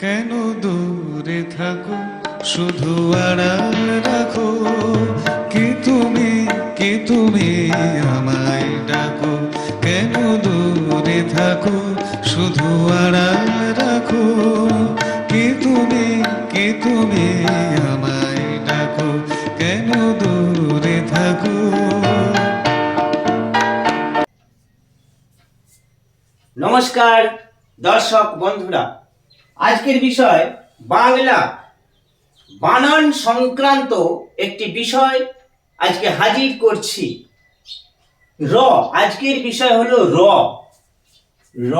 কেন দূরে থাকো? শুধু আড়াল রাখো। কি তুমি কি তুমি আমায় ডাকো? কেন দূরে থাকো? শুধু আড়াল রাখো। কি তুমি কি তুমি আমায় ডাকো? কেন দূরে থাকো? নমস্কার, দর্শক বন্ধুরা। আজকের বিষয় বাংলা বানান সংক্রান্ত একটি বিষয় আজকে হাজির করছি। র, আজকের বিষয় হলো র। র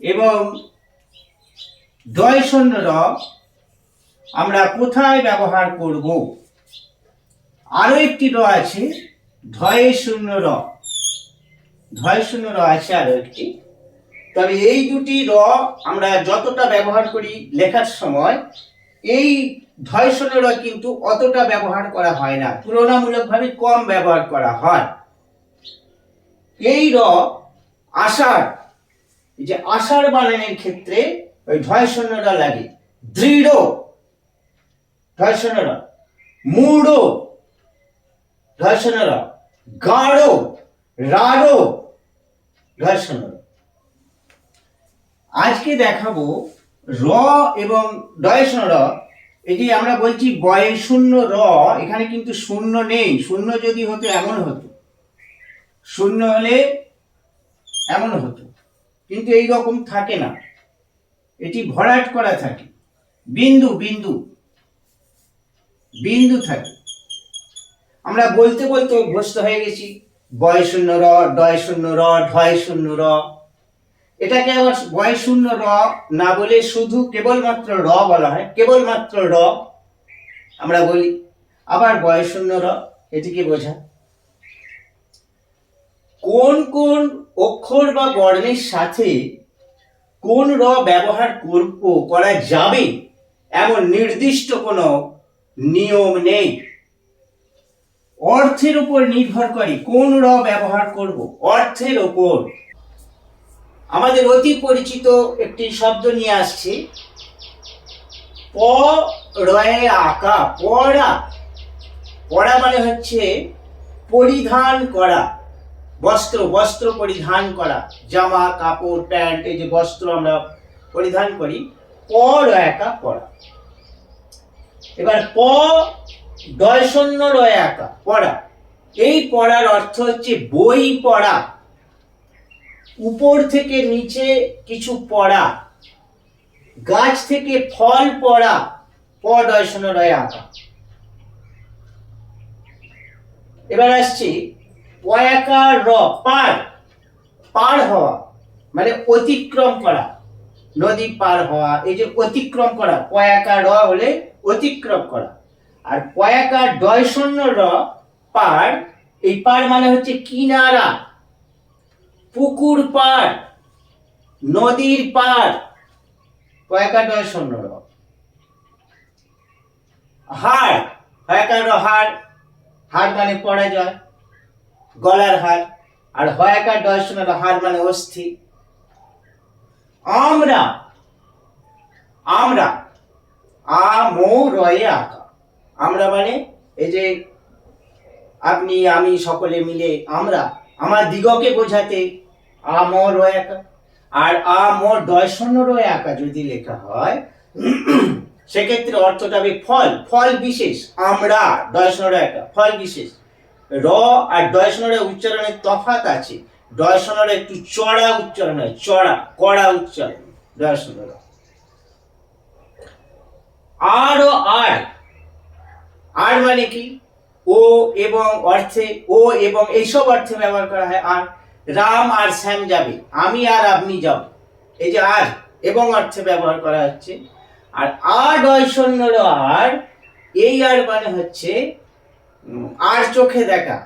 এবং দয় শূন্য র আমরা কোথায় ব্যবহার করব? আরও একটি র আছে ধয়ে শূন্য র। ধয় শূন্য র আছে আরও একটি। তবে এই দুটি র আমরা যতটা ব্যবহার করি লেখার সময়, এই ধয় শূন্য র কিন্তু অতটা ব্যবহার করা হয় না। তুলনামূলকভাবে কম ব্যবহার করা হয়। এই র আষাঢ় যে আষাঢ় বানানের ক্ষেত্রে ওই ধয় শূন্য র লাগে। দৃঢ় ধয় র, মূঢ় র, গাঢ়, রাঢ় ধয় র। আজকে দেখাবো র এবং ডয় শূন্য র। এই যে আমরা বলছি বয়ে শূন্য র, এখানে কিন্তু শূন্য নেই। শূন্য যদি হতো এমন হতো। শূন্য হলে এমন হতো। কিন্তু এই রকম থাকে না। এটি ভরাট করা থাকে। বিন্দু বিন্দু। বিন্দু থাকে। আমরা বলতে বলতে অভ্যস্ত হয়ে গেছি। বয় শূন্য র, ডয় শূন্য র, ঢয় শূন্য র। এটাকে আবার বয় শূন্য র না বলে শুধু কেবলমাত্র র বলা হয়, কেবলমাত্র র আমরা বলি। আবার বয় শূন্য র, এটিকে বোঝায় কোন কোন অক্ষর বা বর্ণের সাথে কোন র ব্যবহার করব, করা যাবে এমন নির্দিষ্ট কোনো নিয়ম নেই। অর্থের উপর নির্ভর করে কোন র ব্যবহার করব, অর্থের উপর। আমাদের অতি পরিচিত একটি শব্দ নিয়ে আসছে। প রয়ে আঁকা পড়া পড়া মানে হচ্ছে পরিধান করা, বস্ত্র বস্ত্র পরিধান করা, জামা, কাপড়, প্যান্ট, এই যে বস্ত্র আমরা পরিধান করি। প পড়া এবার প দয় শূন্য রয়ে আঁকা পড়া এই পড়ার অর্থ হচ্ছে বই পড়া। উপর থেকে নিচে কিছু পড়া, গাছ থেকে ফল পড়া পডয়সন রয় আঁকা। এবার আসছি পয়াকার র, পার পার হওয়া মানে অতিক্রম করা, নদী পার হওয়া, এই যে অতিক্রম করা, পয়াকার র হলে অতিক্রম করা। আর পয়াকার ডয় শূন্য র, পার, এই পার মানে হচ্ছে কিনারা। পুকুর পাড়, নদীর পাড়। কয়েকাডয় শূন্য র হাড় হয়াকার হাড়। হাড় মানে পড়া যায় গলার হাড়। আর হয়াকার ডয় শূন্য র হাড় মানে অস্থি। আমরা আমরা আ মো রয়ে আঁকা। আমরা মানে এই যে আপনি, আমি সকলে মিলে আমরা, আমার দিগকে বোঝাতে আমর একা, আর আমর শূন্য রয়ে একা যদি লেখা হয়, সেক্ষেত্রে অর্থটা হবে ফল ফল বিশেষ, আমরা দয় শূন্য একা, ফল বিশেষ। র আর দয় শূন্য উচ্চারণের তফাত আছে। দয় শূন্য একটু চড়া উচ্চারণ হয়, চড়া, কড়া উচ্চারণ দয় শূন্য আর ও আর আর মানে কি? ও এবং অর্থে, ও এবং এইসব অর্থে ব্যবহার করা হয়, আর রাম আর শ্যাম যাবে, আমি আর আপনি যাব এই যে আর এবং অর্থে ব্যবহার করা হচ্ছে। আর আর শূন্য আর, এই আর মানে হচ্ছে আর চোখে দেখা।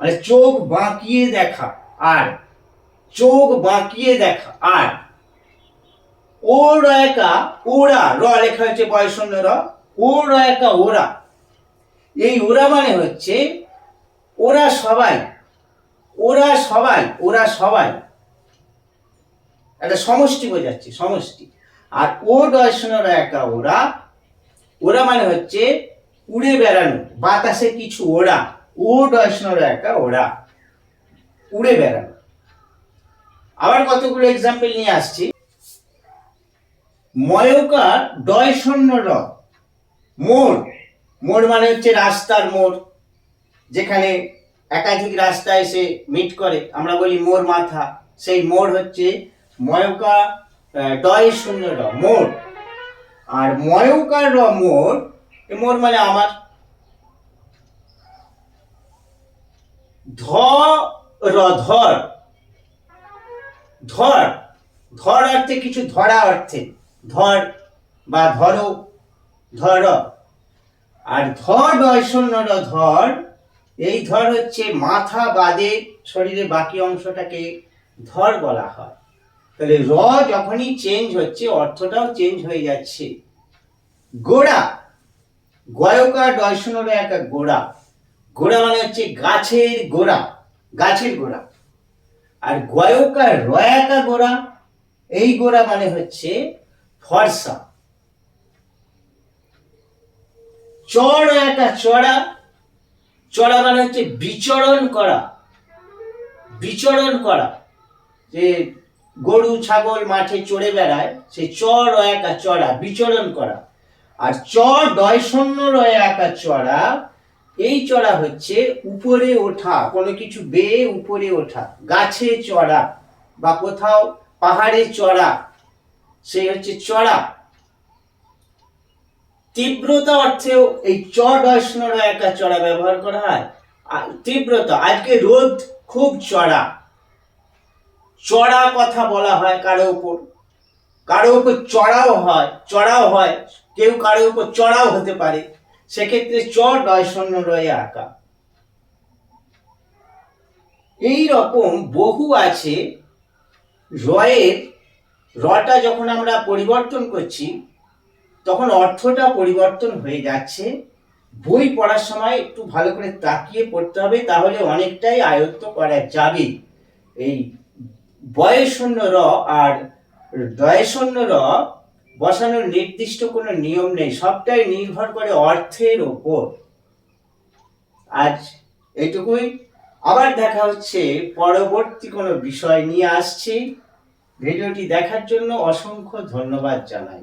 মানে চোখ বাঁকিয়ে দেখা, আর। চোখ বাঁকিয়ে দেখা, আর। ও রয়কা ওরা, র লেখা হচ্ছে বয়শূন্য র ও রয়কা ওরা। এই ওরা মানে হচ্ছে, ওরা সবাই ওরা সবাই ওরা সবাই একটা সমষ্টি বোঝাচ্ছে সমষ্টি। আর ও ডয় একা, ওরা ওরা মানে হচ্ছে উড়ে বেড়ানো, বাতাসে কিছু ওরা ও ডয় শূন্য একা, ওরা উড়ে বেড়ানো। আবার কতগুলো এক্সাম্পল নিয়ে আসছি। ময়কার ডয় শূন্য র মোড়। মোড় মানে হচ্ছে রাস্তার মোড়, যেখানে একাধিক রাস্তা এসে মিট করে। আমরা বলি মোর মাথা। সেই মোড় হচ্ছে ময়কা ডয় শূন্য র মোড় আর ময়কার র এ মোড় মানে আমার। ধ র, ধর। ধর। ধর অর্থে কিছু ধরা অর্থে। ধর বা ধরো, ধর। আর ধর ডয় শূন্য ধর এই ধর হচ্ছে মাথা বাদে শরীরের বাকি অংশটাকে ধর বলা হয়। তাহলে র যখনই চেঞ্জ হচ্ছে, অর্থটাও চেঞ্জ হয়ে যাচ্ছে। গোড়া, গয়কার র একটা গোড়া। গোড়া মানে হচ্ছে গাছের গোড়া গাছের গোড়া। আর গয়কার রয়াকা গোড়া, এই গোড়া মানে হচ্ছে ফর্সা। চড় একটা চড়া চড়া মানে হচ্ছে বিচরণ করা। বিচরণ করা। যে গরু, ছাগল, মাঠে চড়ে বেড়ায়, সে চর একা চড়া, বিচরণ করা। আর চর ডয় শূন্য রয় একা চড়া, এই চড়া হচ্ছে উপরে ওঠা, কোনো কিছু বেয়ে উপরে ওঠা, গাছে চড়া বা কোথাও পাহাড়ে চড়া সেই হচ্ছে চড়া। তীব্রতা অর্থেও এই চড় ডয়সনর একটা চড়া ব্যবহার করা হয়। তীব্রতা, আজকে রোদ খুব চড়া। চড়া কথা বলা হয় কারও উপর। কারও উপর চড়াও হয় চড়াও হয়। কেউ কারও উপর চড়াও হতে পারে। সেক্ষেত্রে ডয় শূন্য রয়ে আঁকা। এই রকম বহু আছে। রয়ের রটা যখন আমরা পরিবর্তন করছি তখন অর্থটা পরিবর্তন হয়ে যাচ্ছে। বই পড়ার সময় একটু ভালো করে তাকিয়ে পড়তে হবে, তাহলে অনেকটাই আয়ত্ত করা যাবে। এই বয়শূন্য র আর দয়শূন্য র বসানোর নির্দিষ্ট কোনো নিয়ম নেই, সবটাই নির্ভর করে অর্থের ওপর। আজ এইটুকুই। আবার দেখা হচ্ছে, পরবর্তী কোনো বিষয় নিয়ে আসছি। ভিডিওটি দেখার জন্য অসংখ্য ধন্যবাদ জানাই।